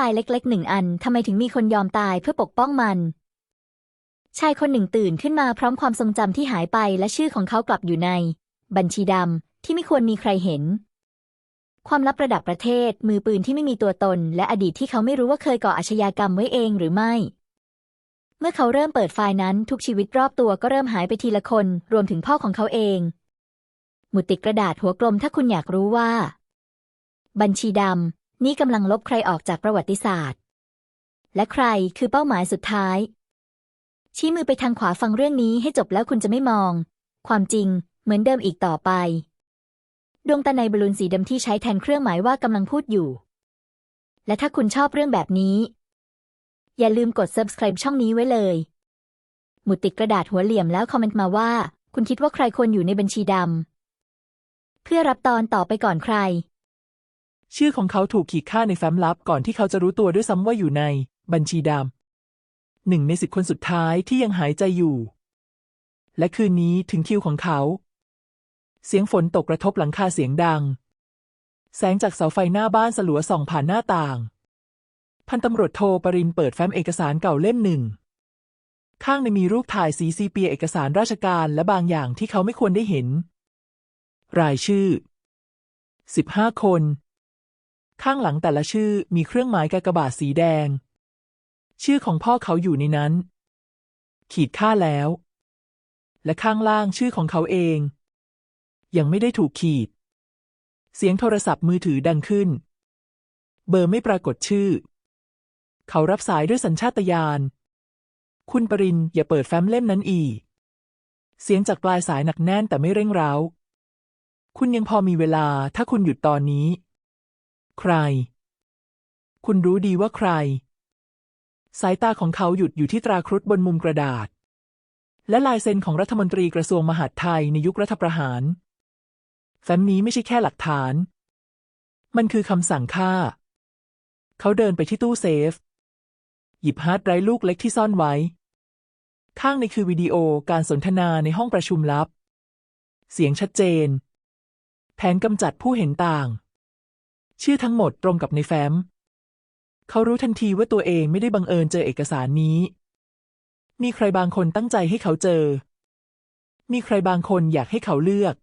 ไฟล์เล็กๆหนึ่งอันทำไมถึงมีคนยอมตายเพื่อปกป้องมัน ชายคนหนึ่งตื่นขึ้นมาพร้อมความทรงจำที่หายไปและชื่อของเขากลับอยู่ใน บัญชีดำที่ไม่ควรมีใครเห็น ความลับระดับประเทศ มือปืนที่ไม่มีตัวตน และอดีตที่เขาไม่รู้ว่าเคยก่ออาชญากรรมไว้เองหรือไม่ เมื่อเขาเริ่มเปิดไฟล์นั้นทุกชีวิตรอบตัวก็เริ่มหายไปทีละคน รวมถึงพ่อของเขาเองหมุดติดกระดาษหัวกลมถ้าคุณอยากรู้ว่า บัญชีดำ นี่กำลังลบใครออกจากประวัติศาสตร์ และใครคือเป้าหมายสุดท้าย ชี้มือไปทางขวาฟังเรื่องนี้ให้จบแล้วคุณจะไม่มอง ความจริงเหมือนเดิมอีกต่อไป ดวงตาในบอลลูนสีดำที่ใช้แทนเครื่องหมายว่ากำลังพูดอยู่ และถ้าคุณชอบเรื่องแบบนี้ อย่าลืมกด subscribe ช่องนี้ไว้เลย หมุดติดกระดาษหัวเหลี่ยมแล้วคอมเมนต์มาว่า คุณคิดว่าใครควรอยู่ในบัญชีดำเพื่อรับตอนต่อไปก่อนใคร ชื่อของเขาถูกขีดค่าในแฟ้มลับก่อนที่เขาจะรู้ตัวด้วยซ้ำว่าอยู่ในบัญชีดำหนึ่งในสิบคนสุดท้ายที่ยังหายใจอยู่ และคืนนี้ถึงคิวของเขา เสียงฝนตกกระทบหลังคาเสียงดัง แสงจากเสาไฟหน้าบ้านสลัวส่องผ่านหน้าต่าง พันตำรวจโทรปรินเปิดแฟ้มเอกสารเก่าเล่มหนึ่ง ข้างในมีรูปถ่ายสีซีเปียเอกสารราชการและบางอย่างที่เขาไม่ควรได้เห็น รายชื่อสิบห้าคน ข้างหลังแต่ละชื่อมีเครื่องหมายกากบาทสีแดง ชื่อของพ่อเขาอยู่ในนั้น ขีดค่าแล้ว และข้างล่างชื่อของเขาเอง ยังไม่ได้ถูกขีด เสียงโทรศัพท์มือถือดังขึ้น เบอร์ไม่ปรากฏชื่อ เขารับสายด้วยสัญชาตญาณ คุณปรินอย่าเปิดแฟ้มเล่มนั้นอีก เสียงจากปลายสายหนักแน่นแต่ไม่เร่งร้าว คุณยังพอมีเวลาถ้าคุณหยุดตอนนี้ ใคร คุณรู้ดีว่าใคร สายตาของเขาหยุดอยู่ที่ตราครุฑบนมุมกระดาษ และลายเซ็นของรัฐมนตรีกระทรวงมหาดไทยในยุครัฐประหารแฟ้มนี้ไม่ใช่แค่หลักฐาน มันคือคำสั่งฆ่า เขาเดินไปที่ตู้เซฟ หยิบฮาร์ดไดรฟ์ลูกเล็กที่ซ่อนไว้ ข้างในคือวิดีโอการสนทนาในห้องประชุมลับ เสียงชัดเจน แผนกำจัดผู้เห็นต่าง ชื่อทั้งหมดตรงกับในแฟ้ม เขารู้ทันทีว่าตัวเองไม่ได้บังเอิญเจอเอกสารนี้ มีใครบางคนตั้งใจให้เขาเจอ มีใครบางคนอยากให้เขาเลือก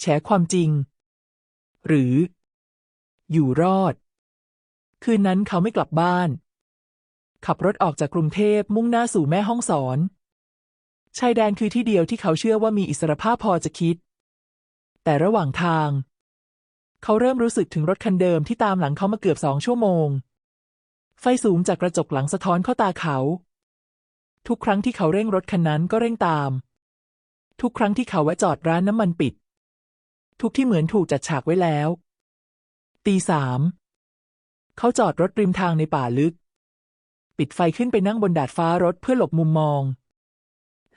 แฉความจริง หรือ อยู่รอด คืนนั้นเขาไม่กลับบ้าน ขับรถออกจากกรุงเทพมุ่งหน้าสู่แม่ห้องสอนชายแดนคือที่เดียวที่เขาเชื่อว่ามีอิสรภาพพอจะคิด แต่ระหว่างทาง เขาเริ่มรู้สึกถึงรถคันเดิมที่ตามหลังเขามาเกือบสองชั่วโมง ไฟสูงจากกระจกหลังสะท้อนเข้าตาเขา ทุกครั้งที่เขาเร่งรถคันนั้นก็เร่งตาม ทุกครั้งที่เขาแวะจอดร้านน้ำมันปิด ทุกที่เหมือนถูกจัดฉากไว้แล้ว ตีสามเขาจอดรถริมทางในป่าลึก ปิดไฟขึ้นไปนั่งบนดาดฟ้ารถเพื่อหลบมุมมอง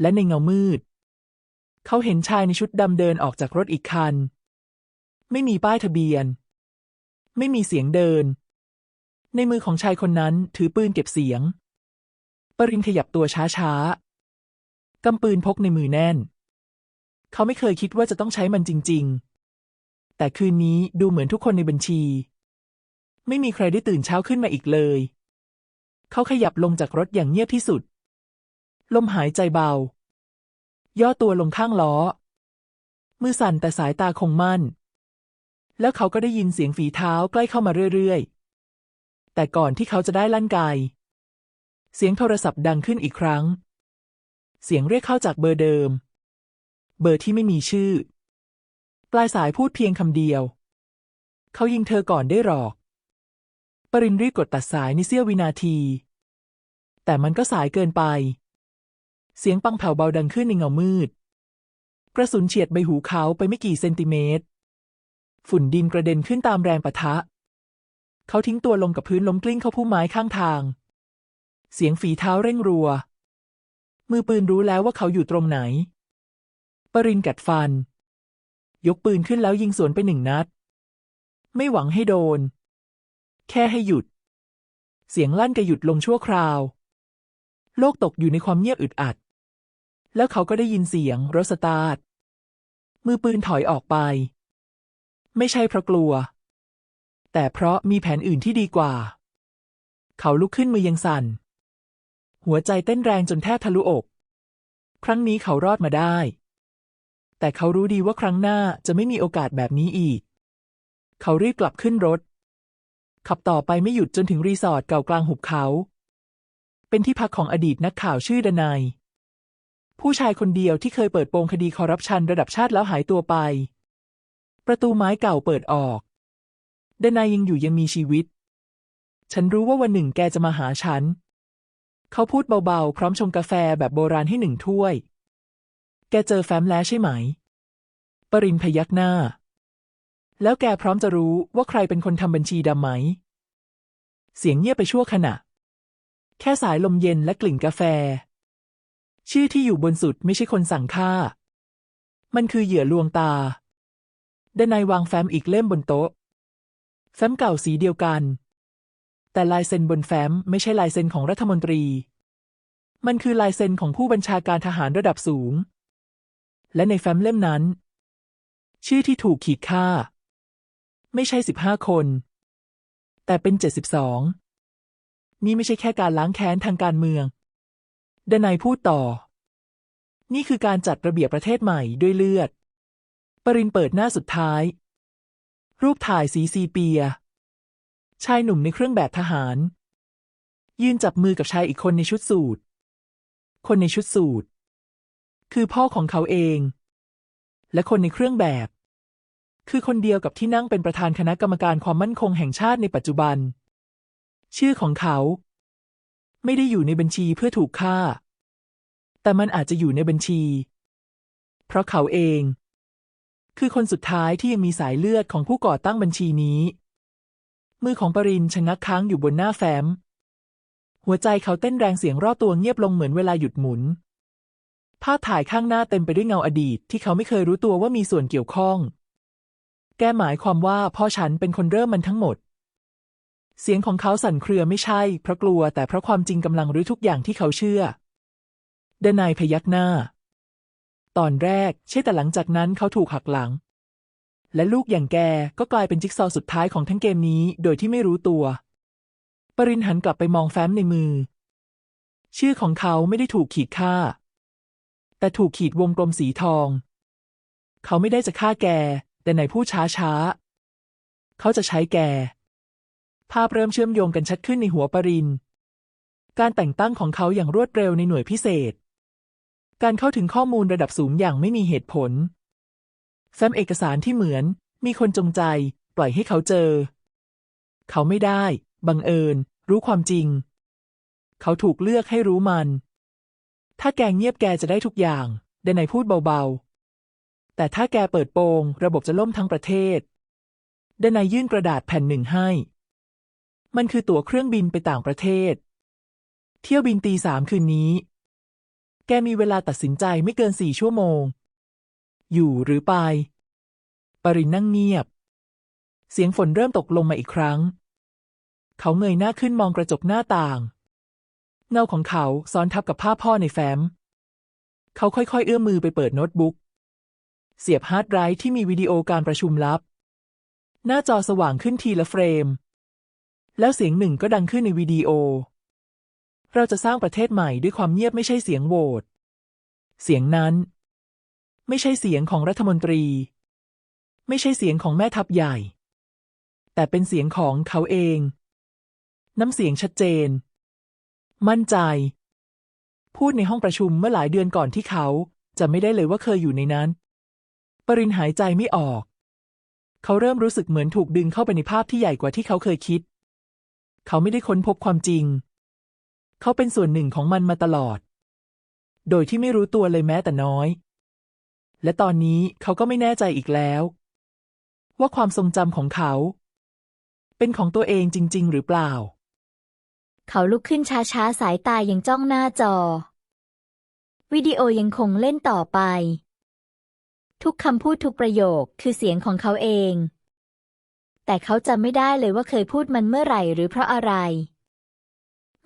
และในเงามืด เขาเห็นชายในชุดดำเดินออกจากรถอีกคัน ไม่มีป้ายทะเบียน ไม่มีเสียงเดิน ในมือของชายคนนั้นถือปืนเก็บเสียง ปรินขยับตัวช้าๆ กำปืนพกในมือแน่น เขาไม่เคยคิดว่าจะต้องใช้มันจริง ๆ แต่คืนนี้ดูเหมือนทุกคนในบัญชี ไม่มีใครได้ตื่นเช้าขึ้นมาอีกเลย เขาขยับลงจากรถอย่างเงียบที่สุด ลมหายใจเบา ย่อตัวลงข้างล้อมือสั่นแต่สายตาคงมั่น แล้วเขาก็ได้ยินเสียงฝีเท้าใกล้เข้ามาเรื่อยๆ แต่ก่อนที่เขาจะได้ลั่นไกเสียงโทรศัพท์ดังขึ้นอีกครั้ง เสียงเรียกเข้าจากเบอร์เดิม เบอร์ที่ไม่มีชื่อ ปลายสายพูดเพียงคำเดียว เขายิงเธอก่อนได้หรอก ปรินรีบกดตัดสายในเสี้ยววินาที แต่มันก็สายเกินไป เสียงปังเผาเบาดังขึ้นในเงามืด กระสุนเฉียดใบหูเขาไปไม่กี่เซนติเมตร ฝุ่นดินกระเด็นขึ้นตามแรงปะทะ เขาทิ้งตัวลงกับพื้นล้มกลิ้งเข้าพุ่มไม้ข้างทาง เสียงฝีเท้าเร่งรัว มือปืนรู้แล้วว่าเขาอยู่ตรงไหน ปรินกัดฟัน ยกปืนขึ้นแล้วยิงสวนไปหนึ่งนัด ไม่หวังให้โดน แค่ให้หยุด เสียงลั่นกระหยุดลงชั่วคราว โลกตกอยู่ในความเงียบอึดอัด แล้วเขาก็ได้ยินเสียงรถสตาร์ทมือปืนถอยออกไป ไม่ใช่เพราะกลัว แต่เพราะมีแผนอื่นที่ดีกว่า เขาลุกขึ้นมือยังสั่น หัวใจเต้นแรงจนแทบทะลุอก ครั้งนี้เขารอดมาได้ แต่เขารู้ดีว่าครั้งหน้าจะไม่มีโอกาสแบบนี้อีก เขารีบกลับขึ้นรถ ขับต่อไปไม่หยุดจนถึงรีสอร์ทเก่ากลางหุบเขา เป็นที่พักของอดีตนักข่าวชื่อดนายผู้ชายคนเดียวที่เคยเปิดโปงคดีคอร์รัปชันระดับชาติแล้วหายตัวไป ประตูไม้เก่าเปิดออกดนายยังอยู่ยังมีชีวิต ฉันรู้ว่าวันหนึ่งแกจะมาหาฉัน เขาพูดเบาๆ พร้อมชงกาแฟแบบโบราณให้หนึ่งถ้วย แกเจอแฟ้มแล้วใช่ไหม ปรินพยักหน้า แล้วแกพร้อมจะรู้ว่าใครเป็นคนทำบัญชีดำไหม เสียงเงียบไปชั่วขณะ แค่สายลมเย็นและกลิ่นกาแฟ ชื่อที่อยู่บนสุดไม่ใช่คนสั่งฆ่า มันคือเหยื่อลวงตา ดนายวางแฟ้มอีกเล่มบนโต๊ะ แฟ้มเก่าสีเดียวกัน แต่ลายเซ็นบนแฟ้มไม่ใช่ลายเซ็นของรัฐมนตรี มันคือลายเซ็นของผู้บัญชาการทหารระดับสูง และในแฟ้มเล่มนั้น ชื่อที่ถูกขีดค่า ไม่ใช่สิบห้าคน แต่เป็นเจ็ดสิบสองนี่ไม่ใช่แค่การล้างแค้นทางการเมืองดนายพูดต่อ นี่คือการจัดระเบียบประเทศใหม่ด้วยเลือด รินเปิดหน้าสุดท้าย รูปถ่ายสีซีเปีย ชายหนุ่มในเครื่องแบบทหาร ยืนจับมือกับชายอีกคนในชุดสูทคนในชุดสูทคือพ่อของเขาเอง และคนในเครื่องแบบ คือคนเดียวกับที่นั่งเป็นประธานคณะกรรมการความมั่นคงแห่งชาติในปัจจุบัน ชื่อของเขา ไม่ได้อยู่ในบัญชีเพื่อถูกฆ่า แต่มันอาจจะอยู่ในบัญชี เพราะเขาเอง คือคนสุดท้ายที่ยังมีสายเลือดของผู้ก่อตั้งบัญชีนี้ มือของปรินชะงักค้างอยู่บนหน้าแฟ้ม หัวใจเขาเต้นแรงเสียงรอบตัวเงียบลงเหมือนเวลาหยุดหมุน ภาพถ่ายข้างหน้าเต็มไปด้วยเงาอดีตที่เขาไม่เคยรู้ตัวว่ามีส่วนเกี่ยวข้อง แกหมายความว่าพ่อฉันเป็นคนเริ่มมันทั้งหมด เสียงของเขาสั่นเครือไม่ใช่ เพราะกลัวแต่เพราะความจริงกำลังรื้อทุกอย่างที่เขาเชื่อเดนายพยักหน้า ตอนแรก ใช่แต่หลังจากนั้นเขาถูกหักหลัง และลูกอย่างแกก็กลายเป็นจิ๊กซอว์สุดท้ายของทั้งเกมนี้ โดยที่ไม่รู้ตัว ปรินหันกลับไปมองแฟ้มในมือ ชื่อของเขาไม่ได้ถูกขีดค่า แต่ถูกขีดวงกลมสีทอง เขาไม่ได้จะฆ่าแก แต่ไหนพูดช้าช้า เขาจะใช้แก ภาพเริ่มเชื่อมโยงกันชัดขึ้นในหัวปรินการแต่งตั้งของเขาอย่างรวดเร็วในหน่วยพิเศษ การเข้าถึงข้อมูลระดับสูงอย่างไม่มีเหตุผลแฟ้มเอกสารที่เหมือน มีคนจงใจ ปล่อยให้เขาเจอ เขาไม่ได้ บังเอิญ รู้ความจริง เขาถูกเลือกให้รู้มัน ถ้าแกเงียบแกจะได้ทุกอย่างเดนายพูดเบาๆ แต่ถ้าแกเปิดโปง ระบบจะล่มทั้งประเทศเดนายยื่นกระดาษแผ่นหนึ่งให้ มันคือตั๋วเครื่องบินไปต่างประเทศ เที่ยวบินตีสามคืนนี้ แกมีเวลาตัดสินใจไม่เกินสี่ชั่วโมง อยู่หรือไป ปรินนั่งเงียบ เสียงฝนเริ่มตกลงมาอีกครั้ง เขาเงยหน้าขึ้นมองกระจกหน้าต่าง เงาของเขาซ้อนทับกับภาพพ่อในแฟ้ม เขาค่อยๆ เอื้อมมือไปเปิดโน้ตบุ๊ก เสียบฮาร์ดไดรฟ์ที่มีวิดีโอการประชุมลับ หน้าจอสว่างขึ้นทีละเฟรม แล้วเสียงหนึ่งก็ดังขึ้นในวิดีโอ เราจะสร้างประเทศใหม่ด้วยความเงียบไม่ใช่เสียงโหวต เสียงนั้น ไม่ใช่เสียงของรัฐมนตรี ไม่ใช่เสียงของแม่ทัพใหญ่ แต่เป็นเสียงของเขาเอง น้ำเสียงชัดเจน มั่นใจ พูดในห้องประชุมเมื่อหลายเดือนก่อนที่เขาจะไม่ได้เลยว่าเคยอยู่ในนั้น ปรินหายใจไม่ออก เขาเริ่มรู้สึกเหมือนถูกดึงเข้าไปในภาพที่ใหญ่กว่าที่เขาเคยคิด เขาไม่ได้ค้นพบความจริง เขาเป็นส่วนหนึ่งของมันมาตลอด โดยที่ไม่รู้ตัวเลยแม้แต่น้อย และตอนนี้เขาก็ไม่แน่ใจอีกแล้ว ว่าความทรงจำของเขา เป็นของตัวเองจริง ๆ หรือเปล่า เขาลุกขึ้นช้าๆ สายตายังจ้องหน้าจอ วิดีโอยังคงเล่นต่อไป ทุกคำพูดทุกประโยคคือเสียงของเขาเอง แต่เขาจำไม่ได้เลยว่าเคยพูดมันเมื่อไหร่หรือเพราะอะไร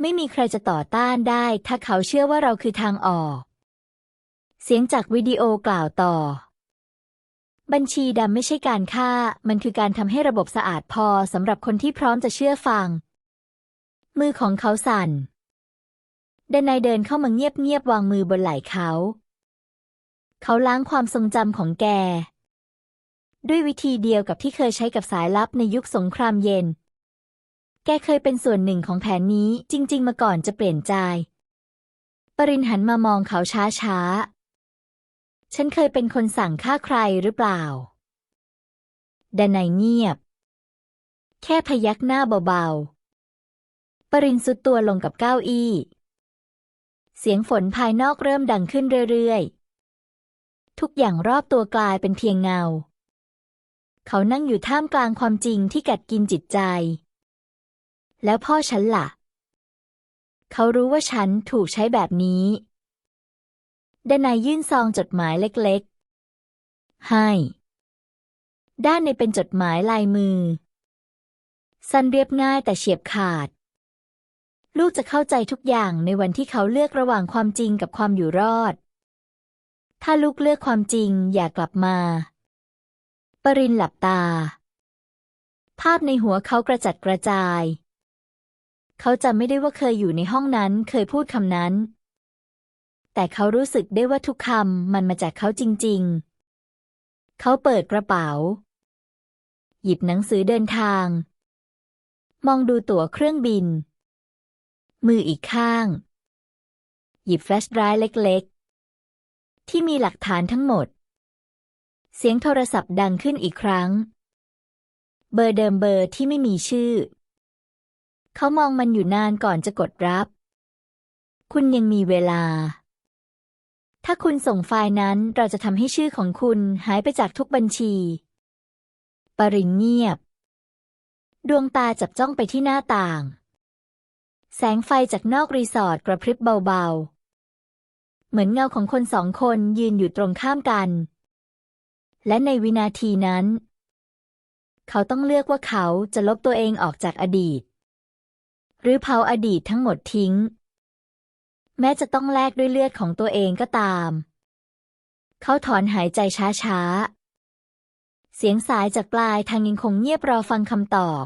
ไม่มีใครจะต่อต้านได้ ถ้าเขาเชื่อว่าเราคือทางออก เสียงจากวิดีโอกล่าวต่อ บัญชีดำไม่ใช่การฆ่า มันคือการทำให้ระบบสะอาดพอสำหรับคนที่พร้อมจะเชื่อฟัง มือของเขาสั่นเดนายเดินเข้ามาเงียบๆวางมือบนไหล่เขา เขาล้างความทรงจำของแก ด้วยวิธีเดียวกับที่เคยใช้กับสายลับในยุคสงครามเย็น แกเคยเป็นส่วนหนึ่งของแผนนี้จริง ๆ มาก่อนจะเปลี่ยนใจ ปรินหันมามองเขาช้าๆ ฉันเคยเป็นคนสั่งฆ่าใครหรือเปล่าดนายเงียบ แค่พยักหน้าเบาๆ ปรินสุดตัวลงกับเก้าอี้ เสียงฝนภายนอกเริ่มดังขึ้นเรื่อยๆ ทุกอย่างรอบตัวกลายเป็นเพียงเงา เขานั่งอยู่ท่ามกลางความจริงที่กัดกินจิตใจ แล้วพ่อฉันล่ะ เขารู้ว่าฉันถูกใช้แบบนี้ดนายยื่นซองจดหมายเล็กๆ ให้ ด้านในเป็นจดหมายลายมือ สั้นเรียบง่ายแต่เฉียบขาด ลูกจะเข้าใจทุกอย่างในวันที่เขาเลือกระหว่างความจริงกับความอยู่รอด ถ้าลูกเลือกความจริงอย่ากลับมา ปรินหลับตา ภาพในหัวเขากระจัดกระจาย เขาจำไม่ได้ว่าเคยอยู่ในห้องนั้นเคยพูดคำนั้น แต่เขารู้สึกได้ว่าทุกคำมันมาจากเขาจริง ๆ เขาเปิดกระเป๋า หยิบหนังสือเดินทาง มองดูตั๋วเครื่องบิน มืออีกข้าง หยิบแฟลชไดรฟ์เล็ก ๆ ที่มีหลักฐานทั้งหมด เสียงโทรศัพท์ดังขึ้นอีกครั้ง เบอร์เดิมเบอร์ที่ไม่มีชื่อ เขามองมันอยู่นานก่อนจะกดรับ คุณยังมีเวลา ถ้าคุณส่งไฟล์นั้นเราจะทำให้ชื่อของคุณหายไปจากทุกบัญชี ปรินเงียบ ดวงตาจับจ้องไปที่หน้าต่าง แสงไฟจากนอกรีสอร์ทกระพริบเบาๆ เหมือนเงาของคนสองคนยืนอยู่ตรงข้ามกัน และในวินาทีนั้น เขาต้องเลือกว่าเขาจะลบตัวเองออกจากอดีต หรือเผาอดีตทั้งหมดทิ้ง แม้จะต้องแลกด้วยเลือดของตัวเองก็ตาม เขาถอนหายใจช้าๆ เสียงสายจากปลายทางยังคงเงียบรอฟังคำตอบ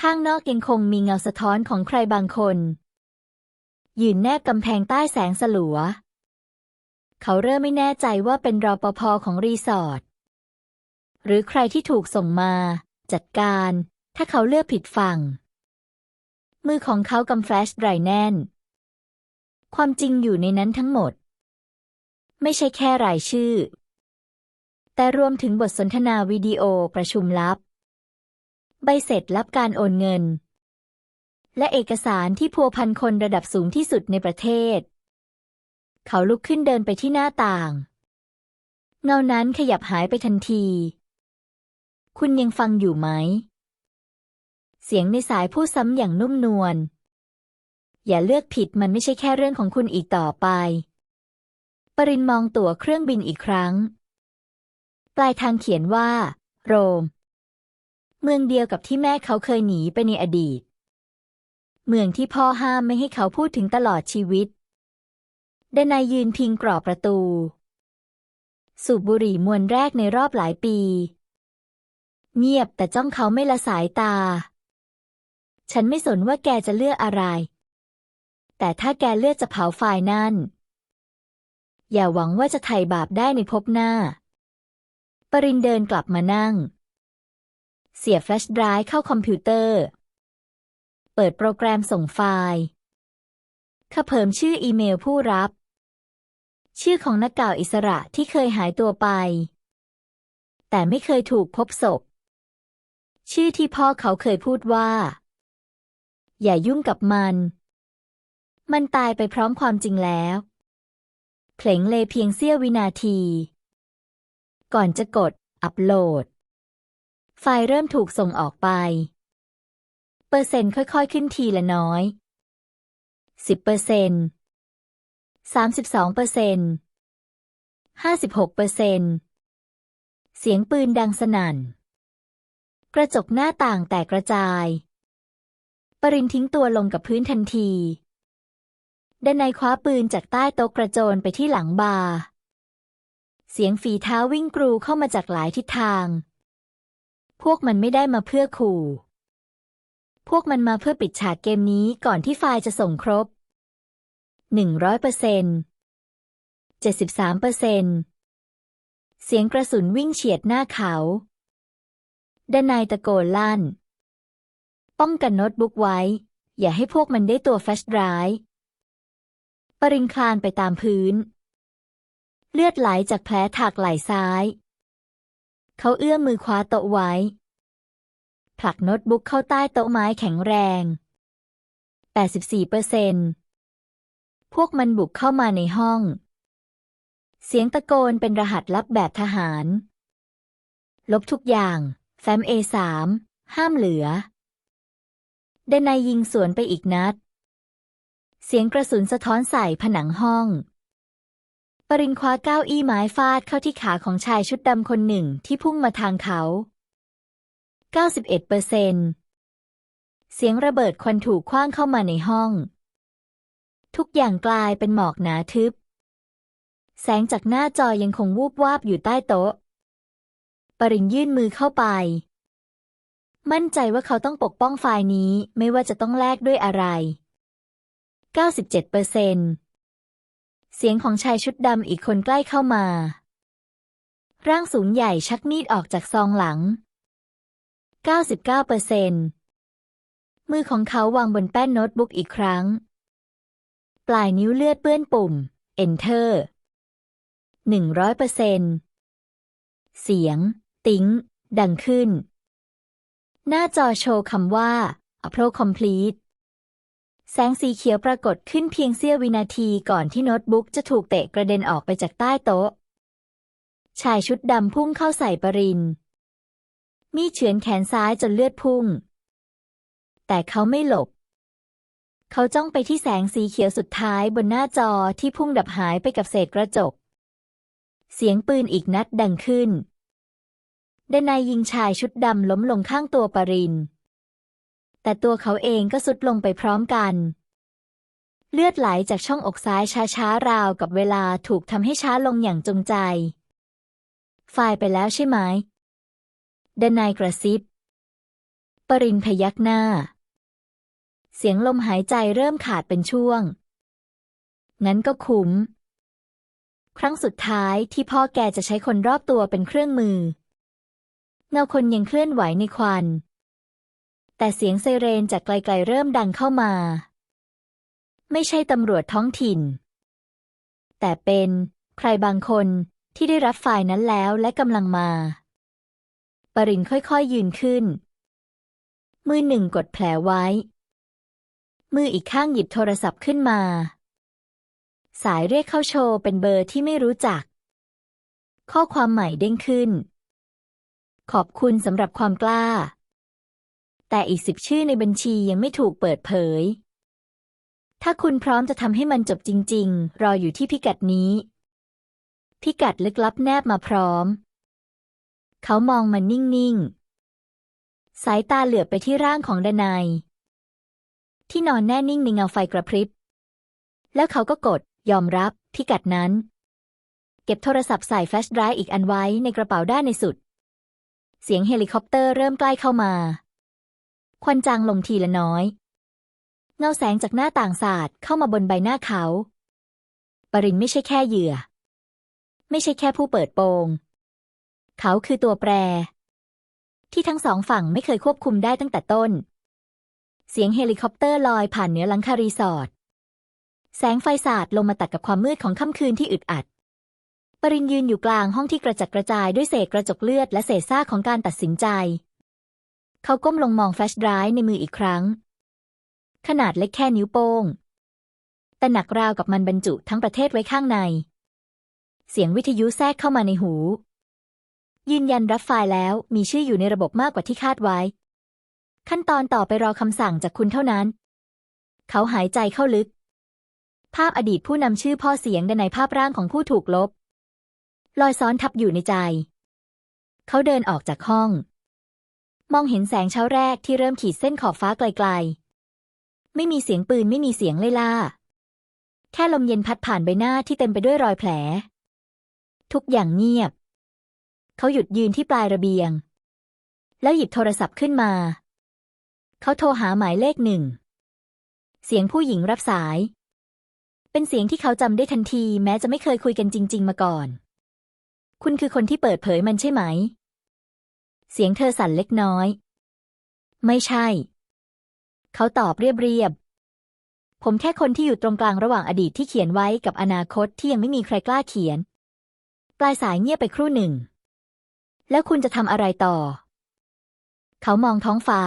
ข้างนอกยังคงมีเงาสะท้อนของใครบางคน ยืนแนบกำแพงใต้แสงสลัว เขาเริ่มไม่แน่ใจว่าเป็นรอปภของรีสอร์ทหรือใครที่ถูกส่งมา จัดการ ถ้าเขาเลือกผิดฝั่ง มือของเขากำแฟลชไดรแน่น ความจริงอยู่ในนั้นทั้งหมด ไม่ใช่แค่รายชื่อ แต่รวมถึงบทสนทนาวิดีโอประชุมลับ ใบเสร็จรับการโอนเงิน และเอกสารที่พัวพันคนระดับสูงที่สุดในประเทศ เขาลุกขึ้นเดินไปที่หน้าต่าง เงานั้นขยับหายไปทันที คุณยังฟังอยู่ไหม เสียงในสายพูดซ้ำอย่างนุ่มนวล อย่าเลือกผิดมันไม่ใช่แค่เรื่องของคุณอีกต่อไป ปรินมองตั๋วเครื่องบินอีกครั้ง ปลายทางเขียนว่า โรม เมืองเดียวกับที่แม่เขาเคยหนีไปในอดีต เมืองที่พ่อห้ามไม่ให้เขาพูดถึงตลอดชีวิตเดนายยืนพิงกรอบประตู สูบบุหรี่มวนแรกในรอบหลายปี เงียบแต่จ้องเขาไม่ละสายตา ฉันไม่สนว่าแกจะเลือกอะไร แต่ถ้าแกเลือกจะเผาไฟนั่น อย่าหวังว่าจะไถ่บาปได้ในภพหน้า ปรินเดินกลับมานั่ง เสียบแฟลชไดรฟ์เข้าคอมพิวเตอร์ เปิดโปรแกรมส่งไฟล์ขเพิ่มชื่ออีเมลผู้รับ ชื่อของนักก่าวอิสระที่เคยหายตัวไป แต่ไม่เคยถูกพบศพ ชื่อที่พ่อเขาเคยพูดว่า อย่ายุ่งกับมัน มันตายไปพร้อมความจริงแล้วเพลงเลเพียงเสี้ยววินาที ก่อนจะกด อัปโหลด ไฟล์เริ่มถูกส่งออกไป เปอร์เซ็นต์ค่อยๆ ขึ้นทีละน้อยสิบเปอร์เซ็นต์สามสิบเปอร์เซ็นต์ห้าสิบหกเปอร์เซ็นต์เสียงปืนดังสนั่น กระจกหน้าต่างแตกกระจาย รินทิ้งตัวลงกับพื้นทันทีด้านในคว้าปืนจากใต้โต๊ะกระโจนไปที่หลังบาร์ เสียงฝีเท้าวิ่งกรูเข้ามาจากหลายทิศทาง พวกมันไม่ได้มาเพื่อขู่ พวกมันมาเพื่อปิดฉากเกมนี้ก่อนที่ไฟล์จะส่งครบหนึ่งร้อยเปอร์เซ็นต์เจ็ดสิบสามเปอร์เซ็นต์เสียงกระสุนวิ่งเฉียดหน้าเขาด้านในตะโกนลั่น ป้องกันโน้ตบุ๊กไว้ อย่าให้พวกมันได้ตัวแฟชไดรฟ์ปริงคลานไปตามพื้น เลือดไหลจากแผลถากไหล่ซ้าย เขาเอื้อมมือคว้าโต๊ะไว้ ผลักโน้ตบุ๊กเข้าใต้โต๊ะไม้แข็งแรง 84เปอร์เซนพวกมันบุกเข้ามาในห้อง เสียงตะโกนเป็นรหัสลับแบบทหาร ลบทุกอย่าง แฟ้ม A3 ห้ามเหลือ ดนายยิงสวนไปอีกนัด เสียงกระสุนสะท้อนใส่ผนังห้อง ปรินคว้าเก้าอี้ไม้ฟาดเข้าที่ขาของชายชุดดำคนหนึ่งที่พุ่งมาทางเขา 91เปอร์เซนเสียงระเบิดควันถูกคว้างเข้ามาในห้อง ทุกอย่างกลายเป็นหมอกหนาทึบ แสงจากหน้าจอยังคงวูบวาบอยู่ใต้โต๊ะ ปรินยื่นมือเข้าไป มั่นใจว่าเขาต้องปกป้องฝ่ายนี้ไม่ว่าจะต้องแลกด้วยอะไร 97เปอร์เซนเสียงของชายชุดดำอีกคนใกล้เข้ามา ร่างสูงใหญ่ชักมีดออกจากซองหลัง 99เปอร์เซนมือของเขาวางบนแป้นโน้ตบุ๊กอีกครั้ง ปลายนิ้วเลือดเปื้อนปุ่ม Enter 100เปอร์เซนเสียง ติ๊ง ดังขึ้น หน้าจอโชว์คำว่า a p p r o Complete แสงสีเขียวปรากฏขึ้นเพียงเสี้ยววินาทีก่อนที่โน้ตบุ๊กจะถูกเตะกระเด็นออกไปจากใต้โต๊ะ ชายชุดดำพุ่งเข้าใส่ปริน มีเฉือนแขนซ้ายจนเลือดพุ่ง แต่เขาไม่หลบ เขาจ้องไปที่แสงสีเขียวสุดท้ายบนหน้าจอที่พุ่งดับหายไปกับเศษกระจก เสียงปืนอีกนัดดังขึ้น ดนายยิงชายชุดดำล้มลงข้างตัวปริน แต่ตัวเขาเองก็สุดลงไปพร้อมกัน เลือดไหลจากช่องอกซ้ายช้าๆราวกับเวลาถูกทำให้ช้าลงอย่างจงใจไฟล์ไปแล้วใช่ไหมเดนายกระซิบ ปรินพยักหน้า เสียงลมหายใจเริ่มขาดเป็นช่วงงั้นก็คุ้ม ครั้งสุดท้ายที่พ่อแกจะใช้คนรอบตัวเป็นเครื่องมือ เงาคนยังเคลื่อนไหวในควัน แต่เสียงไซเรนจากไกลๆเริ่มดังเข้ามา ไม่ใช่ตำรวจท้องถิ่น แต่เป็นใครบางคนที่ได้รับฝ่ายนั้นแล้วและกำลังมา ปรินค่อยๆยืนขึ้น มือหนึ่งกดแผลไว้ มืออีกข้างหยิบโทรศัพท์ขึ้นมา สายเรียกเข้าโชว์เป็นเบอร์ที่ไม่รู้จัก ข้อความใหม่เด้งขึ้น ขอบคุณสำหรับความกล้า แต่อีกสิบชื่อในบัญชียังไม่ถูกเปิดเผย ถ้าคุณพร้อมจะทำให้มันจบจริง ๆ รออยู่ที่พิกัดนี้ พิกัดลึกลับแนบมาพร้อม เขามองมันนิ่ง ๆ สายตาเหลือบไปที่ร่างของดนายที่นอนแน่นิ่งในเงาไฟกระพริบ แล้วเขาก็กดยอมรับพิกัดนั้น เก็บโทรศัพท์ใส่แฟลชไดรฟ์อีกอันไว้ในกระเป๋าด้านในสุด เสียงเฮลิคอปเตอร์เริ่มใกล้เข้ามา ควันจางลงทีละน้อย เงาแสงจากหน้าต่างสาดเข้ามาบนใบหน้าเขา ปรินไม่ใช่แค่เหยื่อ ไม่ใช่แค่ผู้เปิดโปง เขาคือตัวแปร ที่ทั้งสองฝั่งไม่เคยควบคุมได้ตั้งแต่ต้น เสียงเฮลิคอปเตอร์ลอยผ่านเหนือหลังคารีสอร์ทแสงไฟสาดลงมาตัดกับความมืดของค่ำคืนที่อึดอัด รินยืนอยู่กลางห้องที่กระจัดกระจายด้วยเศษกระจกเลือดและเศษซากของการตัดสินใจ เขาก้มลงมองแฟลชไดรฟ์ในมืออีกครั้ง ขนาดเล็กแค่นิ้วโป้ง แต่หนักราวกับมันบรรจุทั้งประเทศไว้ข้างใน เสียงวิทยุแทรกเข้ามาในหู ยืนยันรับไฟล์แล้วมีชื่ออยู่ในระบบมากกว่าที่คาดไว้ ขั้นตอนต่อไปรอคำสั่งจากคุณเท่านั้น เขาหายใจเข้าลึกภาพอดีตผู้นำชื่อพ่อเสียงดันในภาพร่างของผู้ถูกลบ ลอยซ้อนทับอยู่ในใจ เขาเดินออกจากห้อง มองเห็นแสงเช้าแรกที่เริ่มขีดเส้นขอบฟ้าไกลๆ ไม่มีเสียงปืนไม่มีเสียงเล่ล่า แค่ลมเย็นพัดผ่านใบหน้าที่เต็มไปด้วยรอยแผล ทุกอย่างเงียบ เขาหยุดยืนที่ปลายระเบียง แล้วหยิบโทรศัพท์ขึ้นมา เขาโทรหาหมายเลขหนึ่ง เสียงผู้หญิงรับสาย เป็นเสียงที่เขาจำได้ทันทีแม้จะไม่เคยคุยกันจริง ๆ มาก่อน คุณคือคนที่เปิดเผยมันใช่ไหม เสียงเธอสั่นเล็กน้อย ไม่ใช่ เขาตอบเรียบๆ ผมแค่คนที่อยู่ตรงกลางระหว่างอดีตที่เขียนไว้กับอนาคตที่ยังไม่มีใครกล้าเขียน ปลายสายเงียบไปครู่หนึ่ง แล้วคุณจะทำอะไรต่อ เขามองท้องฟ้า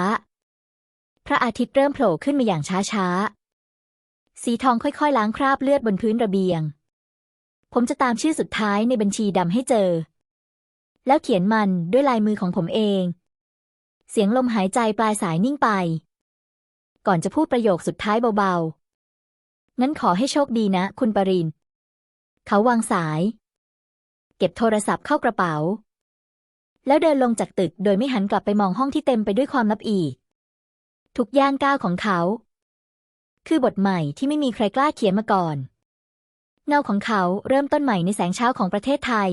พระอาทิตย์เริ่มโผล่ขึ้นมาอย่างช้าๆ สีทองค่อยๆ ล้างคราบเลือดบนพื้นระเบียง ผมจะตามชื่อสุดท้ายในบัญชีดำให้เจอ แล้วเขียนมันด้วยลายมือของผมเอง เสียงลมหายใจปลายสายนิ่งไป ก่อนจะพูดประโยคสุดท้ายเบาๆ งั้นขอให้โชคดีนะ คุณปริน เขาวางสาย เก็บโทรศัพท์เข้ากระเป๋า แล้วเดินลงจากตึกโดยไม่หันกลับไปมองห้องที่เต็มไปด้วยความลับอีก ทุกย่างก้าวของเขา คือบทใหม่ที่ไม่มีใครกล้าเขียนมาก่อน เงาของเขาเริ่มต้นใหม่ในแสงเช้าของประเทศไทย